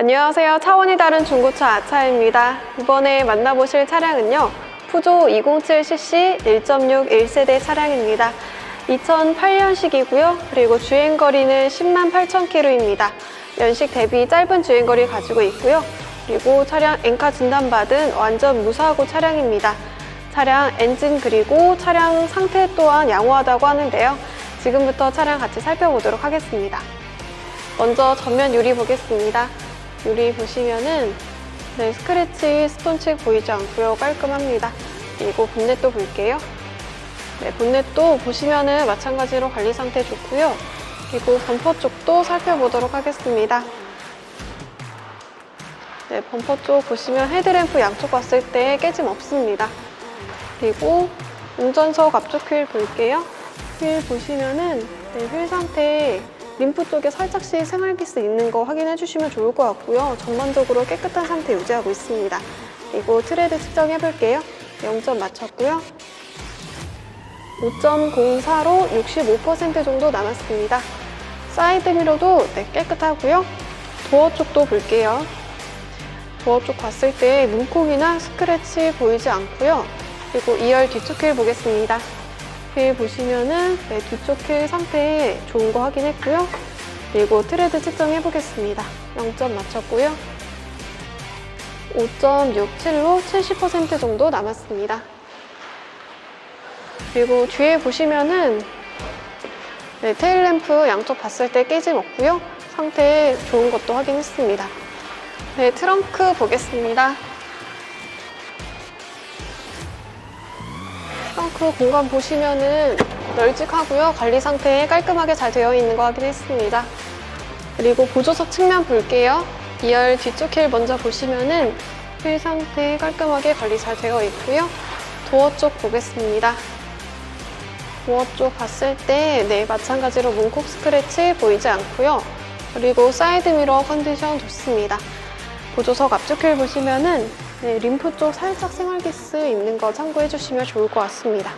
안녕하세요. 차원이 다른 중고차 아차입니다. 이번에 만나보실 차량은요. 푸조 207cc 1.6 1세대 차량입니다. 2008년식이고요. 그리고 주행거리는 10만 8천 킬로입니다. 연식 대비 짧은 주행거리 가지고 있고요. 그리고 차량 엔카 진단받은 완전 무사고 차량입니다. 차량 엔진 그리고 차량 상태 또한 양호하다고 하는데요. 지금부터 차량 같이 살펴보도록 하겠습니다. 먼저 전면 유리 보겠습니다. 유리 보시면은 네, 스크래치, 스톤책 보이지 않고요. 깔끔합니다. 그리고 본넷도 볼게요. 네, 본넷도 보시면은 마찬가지로 관리 상태 좋고요. 그리고 범퍼 쪽도 살펴보도록 하겠습니다. 네, 범퍼 쪽 보시면 헤드램프 양쪽 봤을 때 깨짐 없습니다. 그리고 운전석 앞쪽 휠 볼게요. 휠 보시면은 네, 휠 상태 림프 쪽에 살짝씩 생활기스 있는 거 확인해 주시면 좋을 것 같고요. 전반적으로 깨끗한 상태 유지하고 있습니다. 그리고 트레드 측정해 볼게요. 0점 맞췄고요. 5.04로 65% 정도 남았습니다. 사이드 미러도 네, 깨끗하고요. 도어 쪽도 볼게요. 도어 쪽 봤을 때 문콕이나 스크래치 보이지 않고요. 그리고 2열 뒤쪽 휠 보겠습니다. 휠 보시면은 네, 뒤쪽 휠 상태 좋은 거 확인했고요. 그리고 트레드 측정해 보겠습니다. 0점 맞췄고요. 5.67로 70% 정도 남았습니다. 그리고 뒤에 보시면은 네, 테일램프 양쪽 봤을 때 깨짐 없고요. 상태 좋은 것도 확인했습니다. 네, 트렁크 보겠습니다. 트렁크 공간 보시면은 널찍하고요. 관리 상태 깔끔하게 잘 되어 있는 거 확인했습니다. 그리고 보조석 측면 볼게요. 2열 뒤쪽 휠 먼저 보시면은 휠 상태 깔끔하게 관리 잘 되어 있고요. 도어 쪽 보겠습니다. 도어 쪽 봤을 때, 네, 마찬가지로 문콕 스크래치 보이지 않고요. 그리고 사이드 미러 컨디션 좋습니다. 보조석 앞쪽 휠 보시면은 네, 림프 쪽 살짝 생활기스 있는 거 참고해 주시면 좋을 것 같습니다.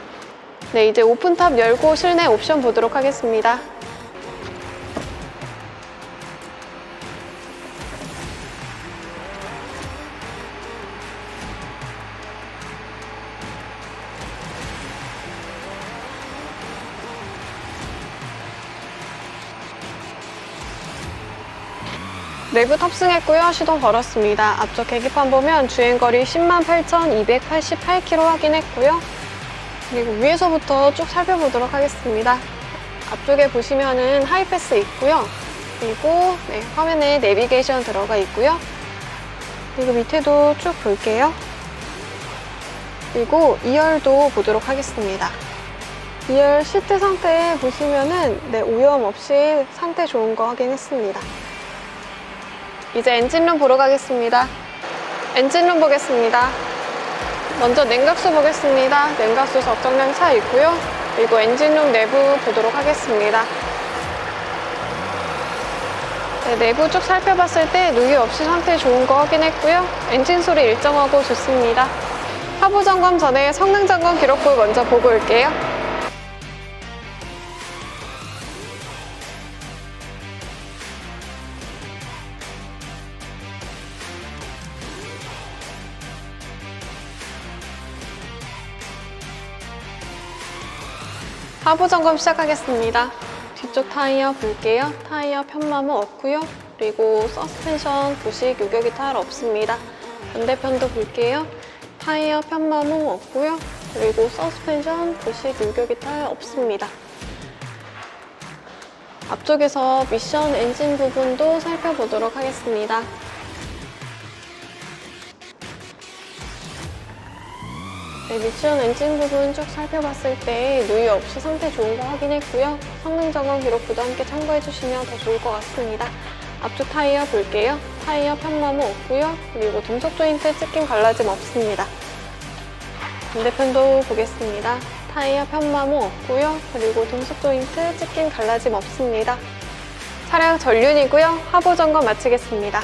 네, 이제 오픈탑 열고 실내 옵션 보도록 하겠습니다. 내부 탑승했고요. 시동 걸었습니다. 앞쪽 계기판 보면 주행거리 10만 8,288km 확인했고요. 그리고 위에서부터 쭉 살펴보도록 하겠습니다. 앞쪽에 보시면은 하이패스 있고요. 그리고 네, 화면에 내비게이션 들어가 있고요. 그리고 밑에도 쭉 볼게요. 그리고 2열도 보도록 하겠습니다. 2열 시트 상태 보시면은 네, 오염 없이 상태 좋은 거 확인했습니다. 이제 엔진룸 보러 가겠습니다. 엔진룸 보겠습니다. 먼저 냉각수 보겠습니다. 냉각수 적정량 차 있고요. 그리고 엔진룸 내부 보도록 하겠습니다. 네, 내부 쭉 살펴봤을 때 누유 없이 상태 좋은 거 확인했고요. 엔진 소리 일정하고 좋습니다. 하부 점검 전에 성능 점검 기록부 먼저 보고 올게요. 하부 점검 시작하겠습니다. 뒤쪽 타이어 볼게요. 타이어 편마모 없고요. 그리고 서스펜션 부식 유격이 탈 없습니다. 반대편도 볼게요. 타이어 편마모 없고요. 그리고 서스펜션 부식 유격이 탈 없습니다. 앞쪽에서 미션 엔진 부분도 살펴보도록 하겠습니다. 네, 미션 엔진 부분 쭉 살펴봤을 때 누유 없이 상태 좋은 거 확인했고요. 성능 점검 기록부도 함께 참고해 주시면 더 좋을 것 같습니다. 앞쪽 타이어 볼게요. 타이어 편마모 없고요. 그리고 동석 조인트 찍힘 갈라짐 없습니다. 반대편도 보겠습니다. 타이어 편마모 없고요. 그리고 동석 조인트 찍힘 갈라짐 없습니다. 차량 전륜이고요. 하부 점검 마치겠습니다.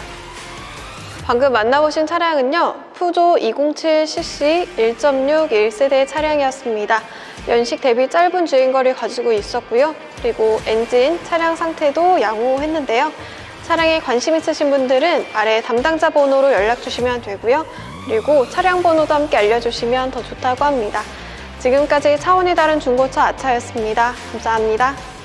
방금 만나보신 차량은요, 푸조 207cc 1.6 1세대 차량이었습니다. 연식 대비 짧은 주행거리 가지고 있었고요. 그리고 엔진, 차량 상태도 양호했는데요. 차량에 관심 있으신 분들은 아래 담당자 번호로 연락 주시면 되고요. 그리고 차량 번호도 함께 알려주시면 더 좋다고 합니다. 지금까지 차원이 다른 중고차 아차였습니다. 감사합니다.